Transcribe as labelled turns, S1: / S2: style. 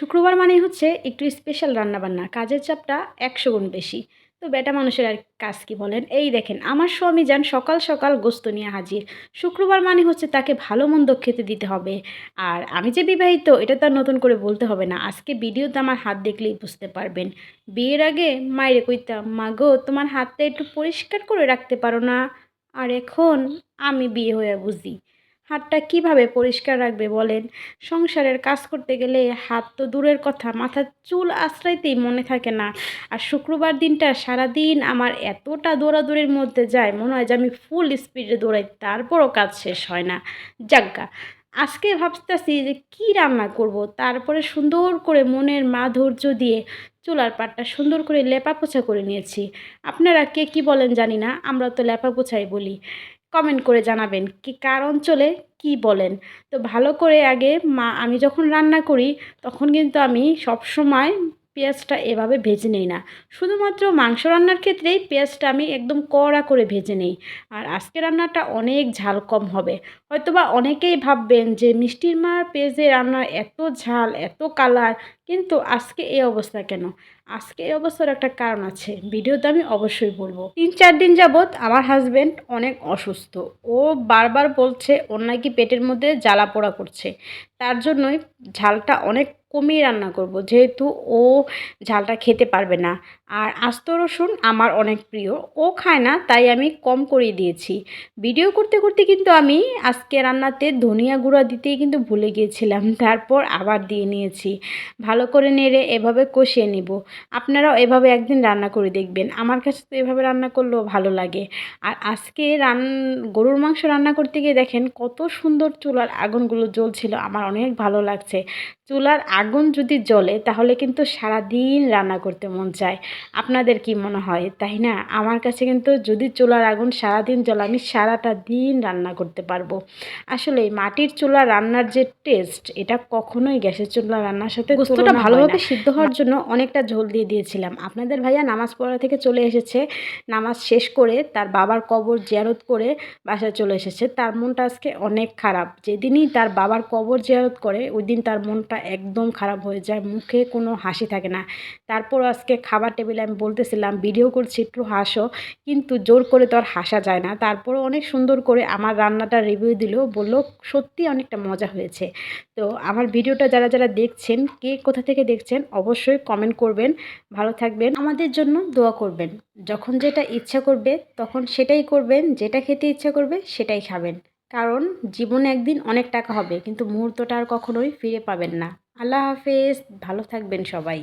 S1: শুক্রবার মানে হচ্ছে একটু স্পেশাল রান্নাবান্না। কাজের চাপটা একশো গুণ বেশি। তো বেটা মানুষের আর কাজ কি বলেন? এই দেখেন, আমার স্বামী যান সকাল সকাল গোস্ত নিয়ে হাজির। শুক্রবার মানে হচ্ছে তাকে ভালো মন্দ খেতে দিতে হবে। আর আমি যে বিবাহিত, এটা তো আর নতুন করে বলতে হবে না। আজকে ভিডিওতে আমার হাত দেখলেই বুঝতে পারবেন। বিয়ের আগে মায়েরে কইতাম, মা গো, তোমার হাতটা একটু পরিষ্কার করে রাখতে পারো না। আর এখন আমি বিয়ে হয়ে বুঝি। হাতটা কীভাবে পরিষ্কার রাখবে বলেন? সংসারের কাজ করতে গেলে হাত তো দূরের কথা, মাথার চুল আশ্রাইতেই মনে থাকে না। আর শুক্রবার দিনটা সারাদিন আমার এতটা দৌড়াদৌড়ির মধ্যে যায়, মনে হয় যে আমি ফুল স্পিডে দৌড়াই, তারপরও কাজ শেষ হয় না। যাজ্ঞা, আজকে ভাবতেছি যে কি রান্না করব? তারপরে সুন্দর করে মনের মাধুর্য দিয়ে চুলার পাটটা সুন্দর করে লেপা পোছা করে নিয়েছি। আপনারা কে কি বলেন জানি না, আমরা তো লেপা পোছাই বলি। কমেন্ট করে জানাবেন কি কার অঞ্চলে কি বলেন। তো ভালো করে আগে মা, আমি যখন রান্না করি, তখন কিন্তু আমি সব সময় পেঁয়াজটা এভাবে ভেজে নেই না। শুধুমাত্র মাংস রান্নার ক্ষেত্রেই পেঁয়াজটা আমি একদম কড়া করে ভেজে নেই। আর আজকে রান্নাটা অনেক ঝাল কম হবে। হয়তোবা অনেকেই ভাববেন যে, মিষ্টির মার পেঁয়াজে রান্নার এত ঝাল, এত কালার, কিন্তু আজকে এই অবস্থা কেন? আজকে এই অবস্থার একটা কারণ আছে, ভিডিওতে আমি অবশ্যই বলব। তিন চার দিন যাবৎ আমার হাজব্যান্ড অনেক অসুস্থ। ও বারবার বলছে, ওর নাকি পেটের মধ্যে জ্বালা পোড়া করছে। তার জন্যই ঝালটা অনেক কমিয়ে রান্না করব। যেহেতু ও ঝালটা খেতে পারবে না। আর আস্ত রসুন আমার অনেক প্রিয়। ও খায় না, তাই আমি কম করে দিয়েছি। ভিডিও করতে করতে কিন্তু আমি আজকে রান্নাতে ধনিয়া গুঁড়া দিতেই কিন্তু ভুলে গিয়েছিলাম। তারপর আবার দিয়ে নিয়েছি। ভালো করে নেড়ে এভাবে কষিয়ে নিব। আপনারাও এভাবে একদিন রান্না করে দেখবেন। আমার কাছে তো এভাবে রান্না করলেও ভালো লাগে। আর আজকে রান, গরুর মাংস রান্না করতে গিয়ে দেখেন কত সুন্দর চুলার আগুনগুলো জ্বলছিল। আমার অনেক ভালো লাগছে। চুলার আগুন যদি জ্বলে তাহলে কিন্তু সারা দিন রান্না করতে মন চায়। আপনাদের কি মনে হয়? তাই না? আমার কাছে কিন্তু যদি চুলার আগুন সারা দিন জ্বলে আমি সারাটা দিন রান্না করতে পারব। আসলে মাটির চুলা রান্নার যে টেস্ট এটা কখনোই গ্যাসের চুলা রান্নার সাথে গোস্তটা ভালোভাবে সিদ্ধ হওয়ার জন্য অনেকটা ঝোল দিয়ে দিয়েছিলাম। আপনাদের ভাইয়া নামাজ পড়া থেকে চলে এসেছে নামাজ শেষ করে তার বাবার কবর জিয়ারত করে বাসায় চলে এসেছে। তার মনটা আজকে অনেক খারাপ। যেদিনই তার বাবার কবর জিয়ারত করে ওই দিন তার মনটা একদম খারাপ হয়ে যায়, মুখে কোনো হাসি থাকে না। তারপর আজকে খাবার টেবিলে আমি বলতেছিলাম, ভিডিও করছি, একটু হাসো। কিন্তু জোর করে তো আর হাসা যায় না। তারপরে অনেক সুন্দর করে আমার রান্নাটা রিভিউ দিল, বলল সত্যি অনেকটা মজা হয়েছে। তো আমার ভিডিওটা যারা যারা দেখছেন, কে কোথা থেকে দেখছেন, অবশ্যই কমেন্ট করবেন। ভালো থাকবেন। আমাদের জন্য দোয়া করবেন। যখন যেটা ইচ্ছা করবে, তখন সেটাই করবেন, যেটা খেতে ইচ্ছা করবে, সেটাই খাবেন। কারণ জীবনে একদিন অনেক টাকা হবে, কিন্তু মুহূর্তটা আর কখনোই ফিরে পাবেন না। আল্লাহ হাফেজ, ভালো থাকবেন সবাই।